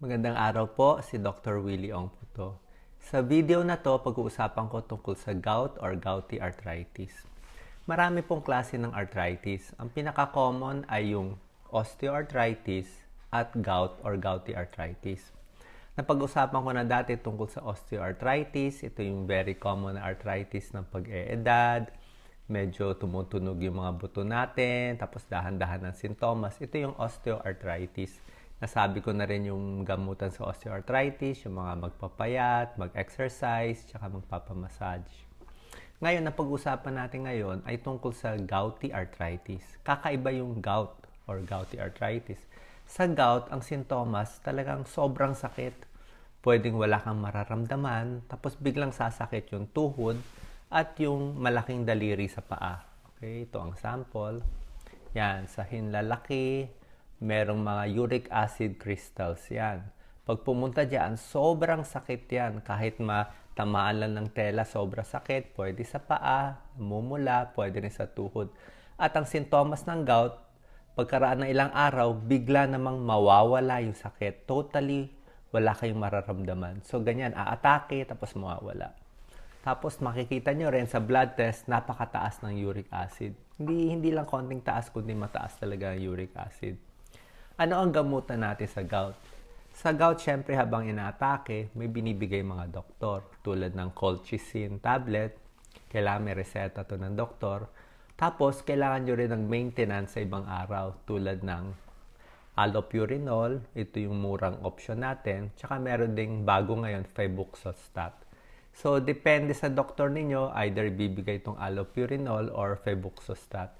Magandang araw po, si Dr. Willie Ong po to. Sa video na to, pag-uusapan ko tungkol sa gout or gouty arthritis. Marami pong klase ng arthritis. Ang pinaka-common ay yung osteoarthritis at gout or gouty arthritis. Napag-usapan ko na dati tungkol sa osteoarthritis. Ito yung very common arthritis ng pag-eedad. Medyo tumutunog yung mga buto natin, tapos dahan-dahan ng sintomas. Ito yung osteoarthritis Nasabi ko na rin yung gamutan sa osteoarthritis, yung mga magpapayat, mag-exercise, tsaka magpapamassage. Ngayon, ang pag-usapan natin ngayon ay tungkol sa gouty arthritis. Kakaiba yung gout or gouty arthritis. Sa gout, ang sintomas talagang sobrang sakit. Pwedeng wala kang mararamdaman, tapos biglang sasakit yung tuhod at yung malaking daliri sa paa. Okay, ito ang sample. Yan, sa hinlalaki, merong mga uric acid crystals yan. Pag pumunta dyan, sobrang sakit yan. Kahit matamaan lang ng tela, sobrang sakit. Pwede sa paa, mumula, pwede rin sa tuhod. At ang sintomas ng gout, pagkaraan ng ilang araw, bigla namang mawawala yung sakit. Totally wala kayong mararamdaman. So, ganyan, aatake, tapos mawawala. Tapos makikita nyo rin sa blood test, napakataas ng uric acid. Hindi, hindi lang konting taas, kundi mataas talaga ang uric acid. Ano ang gamutan natin sa gout? Sa gout, syempre habang inaatake, may binibigay mga doktor tulad ng colchicine tablet. Kailangan may reseta to ng doktor. Tapos, kailangan nyo rin ng maintenance sa ibang araw tulad ng allopurinol. Ito yung murang option natin. Tsaka meron ding bago ngayon, febuxostat. So, depende sa doktor ninyo, either bibigay itong allopurinol or febuxostat.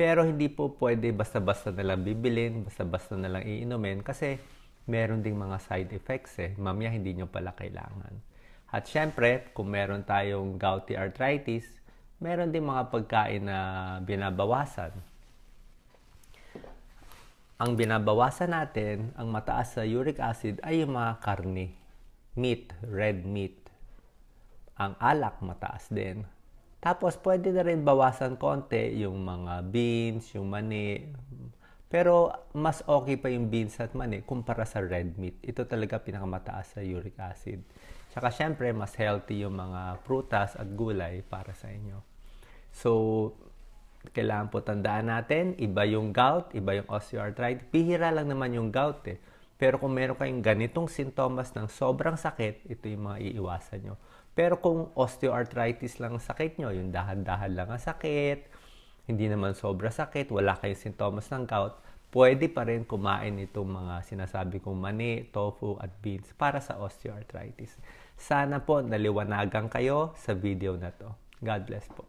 Pero hindi po pwede basta-basta na lang bibilin, basta-basta na lang iinumin kasi meron ding mga side effects eh. Mamaya hindi nyo pala kailangan. At syempre, kung meron tayong gouty arthritis, meron ding mga pagkain na binabawasan. Ang binabawasan natin, ang mataas sa uric acid ay yung mga karne. Meat, red meat. Ang alak mataas din. Tapos, pwede na rin bawasan konti yung mga beans, yung mani. Pero, mas okay pa yung beans at mani kumpara sa red meat. Ito talaga pinakamataas sa uric acid. Tsaka, syempre, mas healthy yung mga prutas at gulay para sa inyo. So, kailangan po tandaan natin, iba yung gout, iba yung osteoarthritis. Pihira lang naman yung gout eh. Pero kung meron kayong ganitong sintomas ng sobrang sakit, ito yung mga iiwasan nyo. Pero kung osteoarthritis lang ang sakit nyo, yung dahan-dahan lang ang sakit, hindi naman sobra sakit, wala kayong sintomas ng gout, pwede pa rin kumain itong mga sinasabi kong mani, tofu at beans para sa osteoarthritis. Sana po naliwanagan kayo sa video na to. God bless po.